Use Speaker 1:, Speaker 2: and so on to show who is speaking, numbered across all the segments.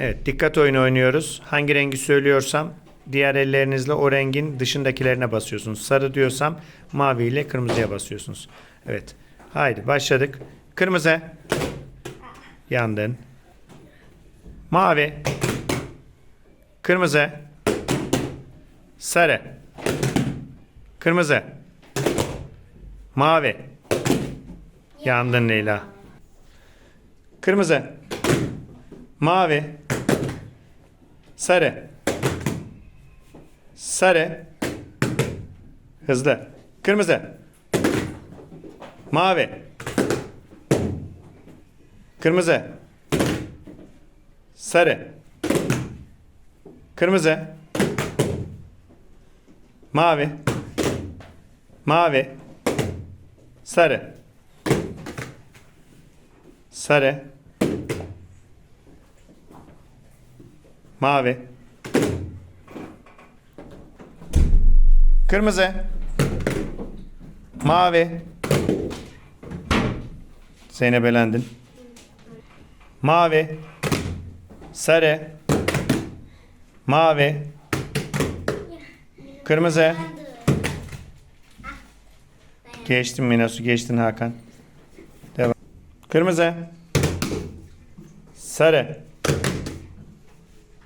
Speaker 1: Evet, dikkat oyunu oynuyoruz. Hangi rengi söylüyorsam diğer ellerinizle o rengin dışındakilerine basıyorsunuz. Sarı diyorsam mavi ile kırmızıya basıyorsunuz. Evet. Haydi başladık. Kırmızı. Yandın. Mavi. Kırmızı. Sarı. Kırmızı. Mavi. Yandın Leyla. Kırmızı. Mavi. Sarı. Sarı. Hızlı. Kırmızı. Mavi. Kırmızı. Sarı. Kırmızı. Mavi. Mavi. Sarı. Sarı. Mavi. Kırmızı. Mavi. Zeynep elendin. Mavi. Sarı. Mavi. Kırmızı. Geçtin Minasu, geçtin Hakan. Devam. Kırmızı. Sarı.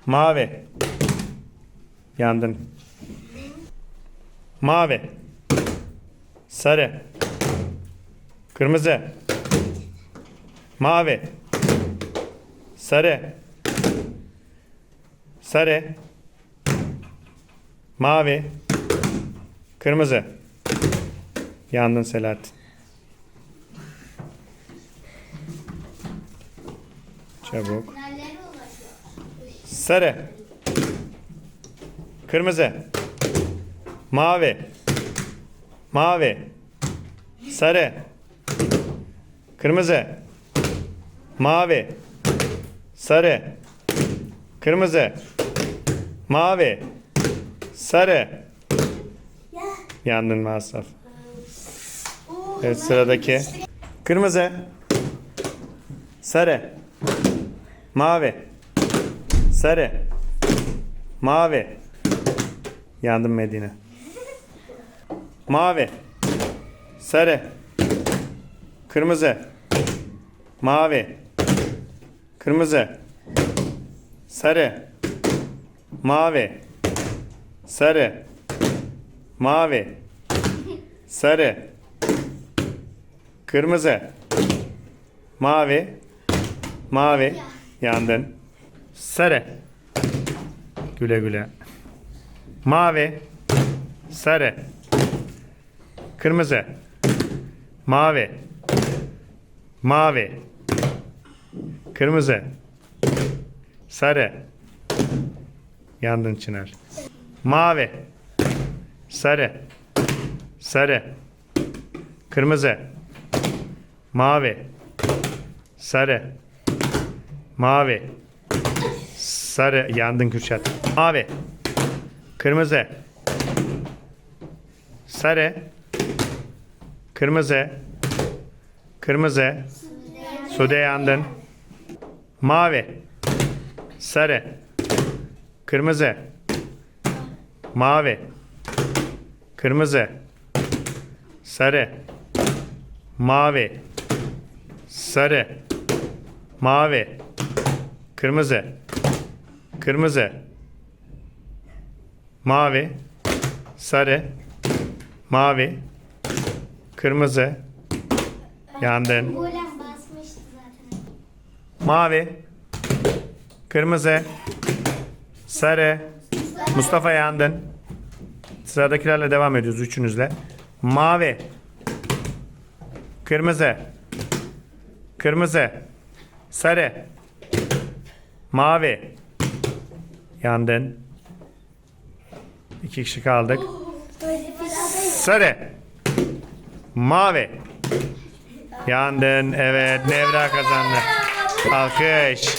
Speaker 1: Mavi. Yandın. Mavi. Sarı. Kırmızı. Mavi. Sarı. Sarı. Mavi. Kırmızı. Yandın Selahattin. Çabuk. Sarı. Kırmızı. Mavi. Mavi. Sarı. Kırmızı. Mavi. Sarı. Kırmızı. Mavi. Sarı. Yandın masraf. Evet sıradaki. Kırmızı. Sarı. Mavi. Sarı. Mavi. Yandım Medine. Mavi. Sarı. Kırmızı. Mavi. Kırmızı. Sarı. Mavi. Sarı. Mavi. Sarı. Kırmızı. Mavi. Mavi. Yandın. Sarı. Güle güle. Mavi. Sarı. Kırmızı. Mavi. Mavi. Kırmızı. Sarı. Yandın Çınar. Mavi. Sarı. Sarı. Kırmızı. Mavi. Sarı. Mavi. Sarı. Yandın Kürşat. Mavi. Kırmızı. Sarı. Kırmızı. Kırmızı. Sude yandın. Mavi. Sarı. Kırmızı. Mavi. Kırmızı. Sarı. Mavi. Sarı. Mavi. Kırmızı. Kırmızı. Mavi. Sarı. Mavi. Kırmızı. Yandın.
Speaker 2: Golem basmıştı zaten.
Speaker 1: Mavi. Kırmızı. Sarı. Mustafa yandın. Sıradakilerle devam ediyoruz üçünüzle. Mavi. Kırmızı. Kırmızı. Sarı. Mavi. Yandın. İki kişi kaldık. Sarı. Mavi. Yandın. Evet. Nevra kazandı. Alkış.